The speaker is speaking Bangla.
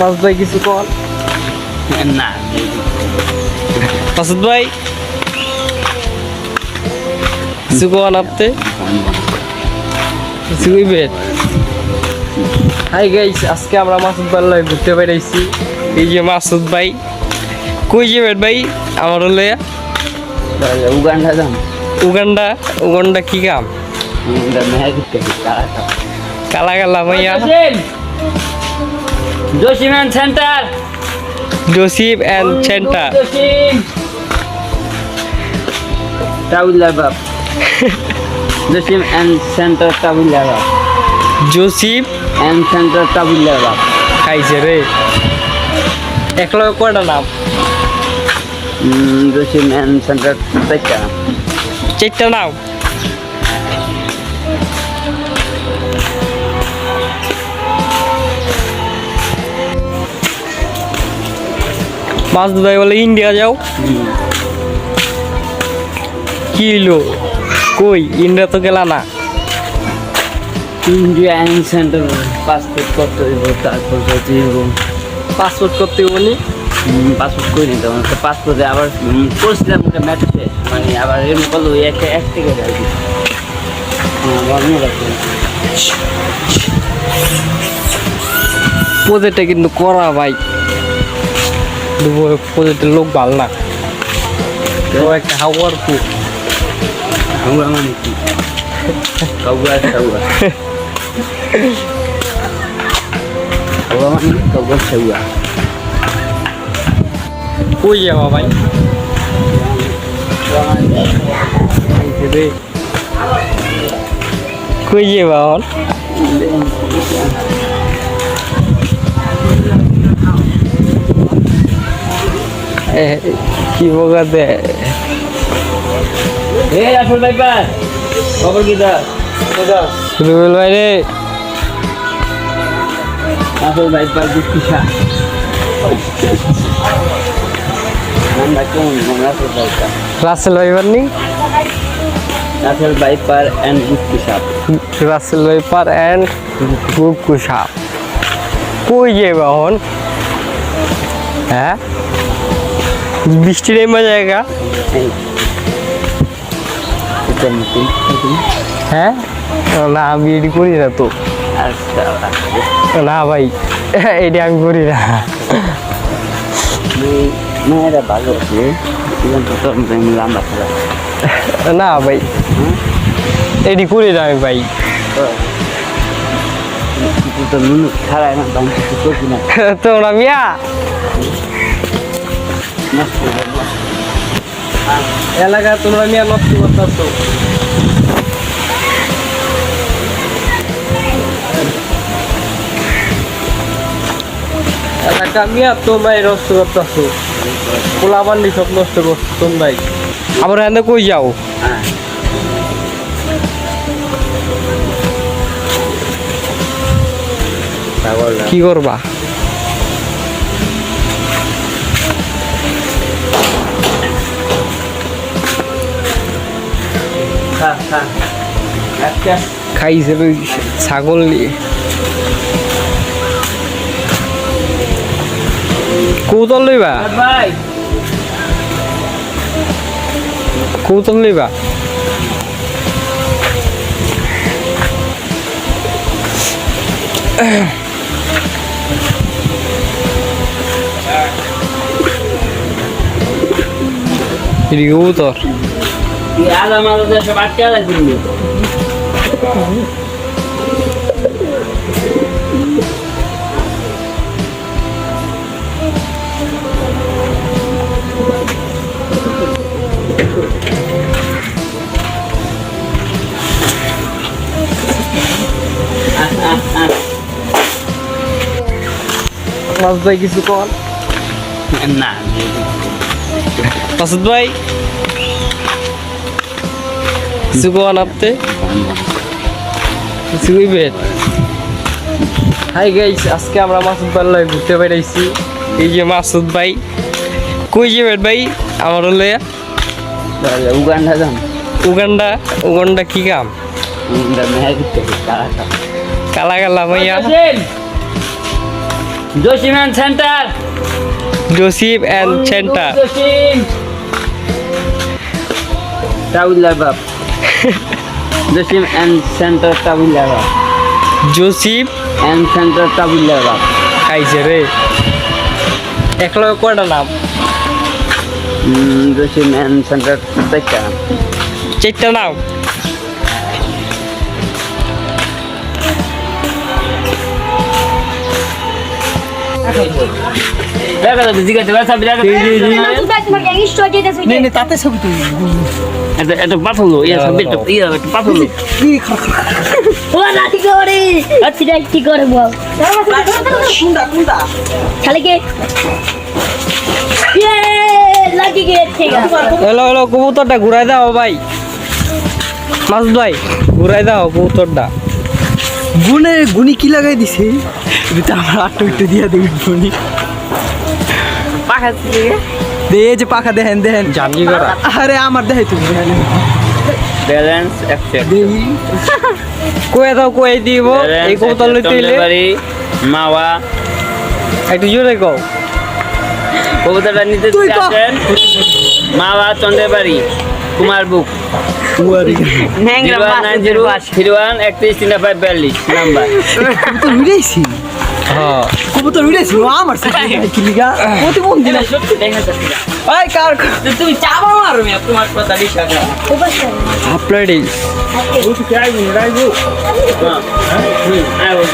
মাস ভাই কিছু কল না। মাসুদ ভাই কিছু কল আপনি? কিছু কইবেন? হাই গাইস আজকে আমরা মাসুদ ভাই লয় ঘুরতে বেড়াইছি। এই যে মাসুদ ভাই কই যাবেন ভাই? আমার হলে উগান্ডা যাম। উগান্ডা উগান্ডা কি কাম কারা কালা কালা ভাইয়া। জসিমান centre Joseph and centre Jasim টাউলা বাপ জসিম এন্ড সেন্টার টাউলা বাপ জোসিফ এন্ড সেন্টার টাউলা বাপ খাইছে রে এক লগে কয়টা নাম জসিম এন্ড সেন্টার চারটা চারটা নাম মাছ ভাই বলে ইন্ডিয়া যাও। কি হইল? কই? ইন্ডিয়া তো গেলা না। ইন্ডিয়া এন্ড সেন্টার পাসপোর্ট করতে হইব তারপর যদি পাসপোর্ট করতে বলি? পাসপোর্ট করে নিতে হবে? পাসপোর্টে আবার করছিলাম ওটা ম্যাটে মানে আবার এমনি ওই একটা এক থেকে আর কি। প্রজেক্টটা কিন্তু করা ভাই। প্রজেক্টের লোক ভালো না। তো একটা হাওয়ার কু? হাওড়া মানে কি? মানে কই যাবা ভাই? কই যাবা কি বকা দে এই আসল ভাইপার খবর কি দা রুবেল ভাই রে। আসল দুঃখিসা নামটা কেমন মনে আসল ভাইপার রাসেল ভাই বানি আসল ভাইপার অ্যান্ড রাসেল ভাই পার অ্যান্ড গ্রুপ কুষা কই যাবা হন হ্যাঁ? বৃষ্টি নেমা জায়গা এই হ্যাঁ? না আমি এটি করি না তো। না ভাই এটি আমি করি না। মেয়েরা ভালো না ভাই এটি করি না আমি ভাই। তো মিয়া। এলাকা তোমরা মিয়া নষ্ট করতেছো। এলাকা মিয়া তোমরাই নষ্ট করতেছো। পোলাবান্ডি সব নষ্ট করছ তোমরাই আবার এনে কই যাও? হ্যাঁ। কি করবা? খাইছে ছাগল নিয়ে। কৌতল লইবা? কৌতল লইবা? এদিকে তুই আলাদা মালাদা সব আটকে আলাদা দিবি মাছ ভাই কিছু কল না। মাসুদ ভাই কল আপনি কিছু হাই গাইস আজকে আমরা মাসুদ ভাই ঘুরতে বেড়াইছি। এই যে মাসুদ ভাই। কই যাবেন ভাই? আমার হলে। উগান্ডা যাম উগান্ডা? উগান্ডা কি কাম কালা কালা ভাইয়া। জসিমান centre Joseph and centre Jasim! টাউলার বাপ। জসিম অ্যান্ড সেন্টার টাউলার জসিম অ্যান্ড সেন্টার বাপ খাইছে রে এক লগে কয়টা নাম জসিম অ্যান্ড সেন্টার চারটা চারটা নাম তাতে ছবি তুলি এটা পাঠালো ইয়া এটা ইয়া পাঠালো কি করে ইয়ে লাগি গেছে হ্যালো হ্যালো কবুতরটা ঘুরাই দাও ভাই। মাসুদ ভাই, ঘুরাই দাও কবুতরটা। গুনে গুনি কি লাগাই দিছে? এটা আমার আটটু একটু দিয়া দেবি গুনি পাখা দে এই যে পাখা দেখেন দেখেন। জানজি করা। আরে আমার দেখাই তুমি ব্যালেন্স কয়ে দাও কয়ে দিব। এই কবুতর লইতে বাড়ি। মাওয়া। একটু জোরে কও। কবুতরটা নিতে আসেন মাওয়া চন্দ্রবাড়ি কুমার বুক। নাম্বার। কবুতর উড়াইছি? হ্যাঁ। আমার সাথে কি লিগা? কত মন দিলা সত্যি দেখা যাচ্ছে ভাই কার তুমি চাবা মারো মিয়া, তোমার কথা বিশ্বাস না। আপনারই হ্যাঁ। হুম, আয় বল।